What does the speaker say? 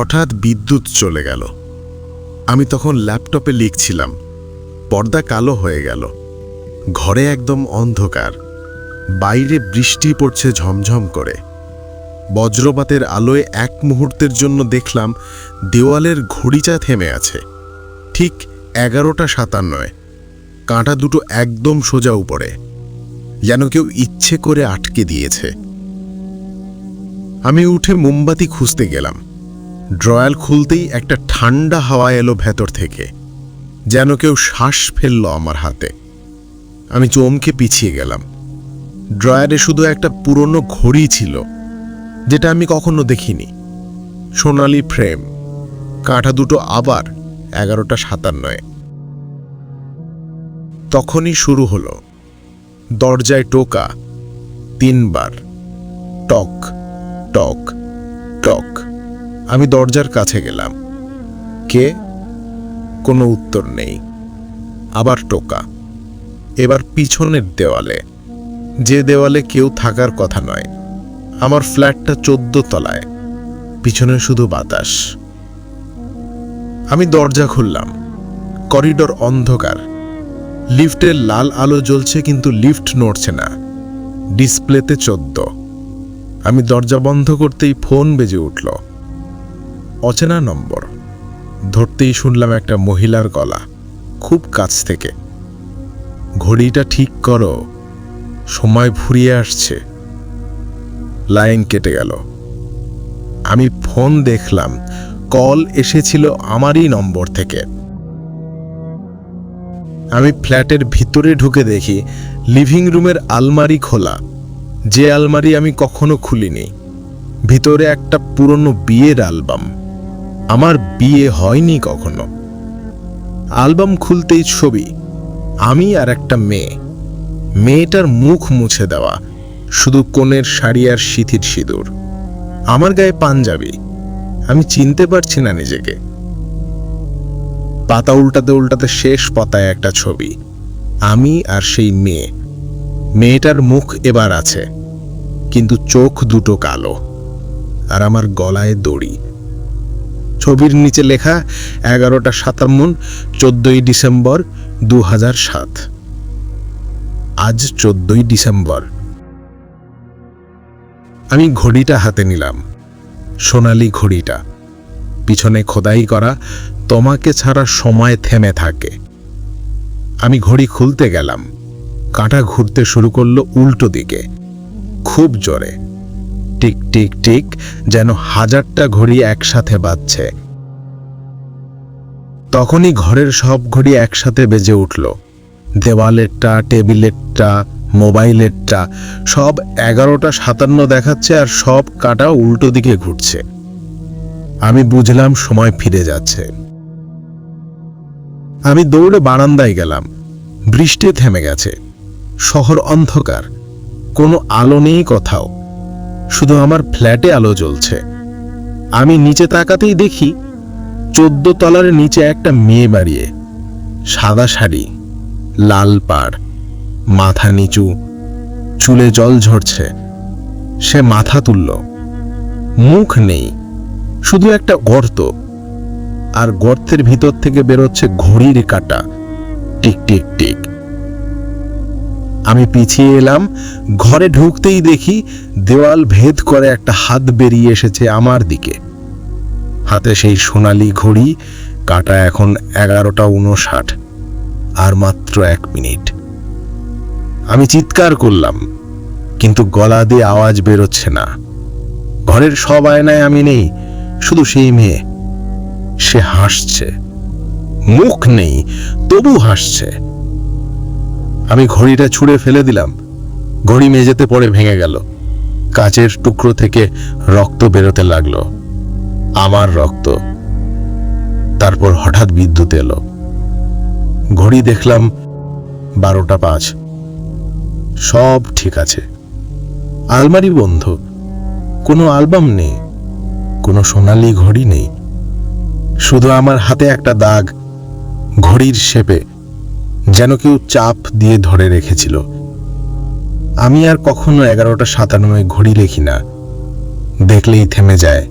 হঠাৎ বিদ্যুৎ চলে গেল। আমি তখন ল্যাপটপে লিখছিলাম, পর্দা কালো হয়ে গেল। ঘরে একদম অন্ধকার, বাইরে বৃষ্টি পড়ছে ঝমঝম করে। বজ্রপাতের আলোয় এক মুহূর্তের জন্য দেখলাম দেওয়ালের ঘড়িচা থেমে আছে, ঠিক এগারোটা সাতান্নয়। কাঁটা দুটো একদম সোজা উপরে, যেন কেউ ইচ্ছে করে আটকে দিয়েছে। আমি উঠে মোমবাতি খুঁজতে গেলাম। ড্রয়াল খুলতেই একটা ঠান্ডা হাওয়া এলো ভেতর থেকে, যেন কেউ শ্বাস ফেলল আমার হাতে। আমি চমকে পিছিয়ে গেলাম। ড্রয়ারে শুধু একটা পুরনো ঘড়ি ছিল, যেটা আমি কখনো দেখিনি। সোনালি ফ্রেম, কাঁটা দুটো আবার এগারোটা সাতান্নয়। তখনই শুরু হলো। দরজায় টোকা, তিনবার। টক টক টক। আমি দরজার কাছে গেলাম। কে? কোনো উত্তর নেই। আবার টোকা। এবার পিছনের দেওয়ালে। যে দেওয়ালে কেউ থাকার কথা নয়। আমার ফ্ল্যাটটা চোদ্দ তলায়। পিছনে শুধু বাতাস। আমি দরজা খুললাম। করিডোর অন্ধকার। লিফটের লাল আলো জ্বলছে কিন্তু লিফট নড়ছে না। ডিসপ্লেতে চোদ্দ। আমি দরজা বন্ধ করতেই ফোন বেজে উঠল। অচেনা নম্বর। ধরতেই শুনলাম একটা মহিলার গলা খুব কাছ থেকে। ঘড়িটা ঠিক করো, সময় ফুরিয়ে আসছে। লাইন কেটে গেল। আমি ফোন দেখলাম, কল এসেছিল আমারই নম্বর থেকে। আমি ফ্ল্যাটের ভিতরে ঢুকে দেখি, লিভিং রুমের আলমারি খোলা। যে আলমারি আমি কখনো খুলিনি। ভিতরে একটা পুরনো বিয়ের অ্যালবাম। আমার বিয়ে হয়নি কখনো। অ্যালবাম খুলতেই ছবি, আমি আর একটা মেয়ে। মেয়েটার মুখ মুছে দেওয়া, শুধু কোণের শাড়ি আর সিথির সিঁদুর। আমার গায়ে পাঞ্জাবি, আমি চিনতে পারছি না নিজেকে। পাতা উল্টাতে উল্টাতে শেষ পাতায় একটা ছবি, আমি আর সেই মেয়ে। মেয়েটার মুখ এবার আছে, কিন্তু চোখ দুটো কালো, আর আমার গলায় দড়ি। ছবির নিচে লেখা, এগারোটা সাতান্ন, চোদ্দই ডিসেম্বর দু সাত। আজ চোদ্দই ডিসেম্বর। আমি ঘড়িটা হাতে নিলাম, সোনালি ঘড়িটা। পিছনে খোদাই করা, তোমাকে ছাড়া সময় থেমে থাকে। আমি ঘড়ি খুলতে গেলাম, কাঁটা ঘুরতে শুরু করল উল্টো দিকে, খুব জোরে। টিক টিক টিক, যেন হাজারটা ঘড়ি একসাথে বাজছে। তখনই ঘরের সব ঘড়ি একসাথে বেজে উঠল। দেওয়ালেরটা, টেবিলেরটা, মোবাইলেরটা, সব এগারোটা সাতান্ন দেখাচ্ছে আর সব কাটা উল্টো দিকে ঘুরছে। আমি বুঝলাম সময় ফিরে যাচ্ছে। আমি দৌড়ে বারান্দায় গেলাম। বৃষ্টি থেমে গেছে। শহর অন্ধকার। কোনো আলো নেই কোথাও। শুধু আমার ফ্ল্যাটে আলো জ্বলছে। আমি নিচে তাকাতেই দেখি চোদ্দ তলার নিচে একটা মেয়ে বাড়িয়ে সাদা শাড়ি, লাল পাড়, মাথা নিচু, চুলে জল ঝরছে। সে মাথা তুলল। মুখ নেই, শুধু একটা গর্ত। আর গর্তের ভিতর থেকে বেরোচ্ছে ঘড়ির কাটা। Tick tick tick. আমি পিছিয়ে এলাম। ঘরে ঢুকতেই দেখি দেওয়াল ভেদ করে একটা হাত বেরিয়ে এসেছে আমার দিকে। হাতে সেই সোনালি ঘড়ি, কাটা এখন এগারোটা উনষাট আর মাত্র এক মিনিট। আমি চিৎকার করলাম, কিন্তু গলা দিয়ে আওয়াজ বেরোচ্ছে না। ঘরের সব আয়নায় আমি নেই, শুধু সেই মেয়ে। সে হাসছে। মুখ নেই, তবু হাসছে। আমি ঘড়িটা ছুঁড়ে ফেলে দিলাম। ঘড়ি মেঝেতে পড়ে ভেঙে গেল। কাচের টুকরো থেকে রক্ত বেরোতে লাগল। আমার রক্ত। তারপর হঠাৎ বিদ্যুৎ এলো। ঘড়ি দেখলাম বারোটা পাঁচ। সব ঠিক আছে। আলমারি বন্ধ। কোনো অ্যালবাম নেই। কোনো সোনালি ঘড়ি নেই। শুধু আমার হাতে একটা দাগ। ঘড়ির শেপে যেন কেউ চাপ দিয়ে ধরে রেখেছিল। আমি আর কখনো এগারোটা সাতান্নয় ঘড়ি রেখি না। দেখলেই থেমে যায়।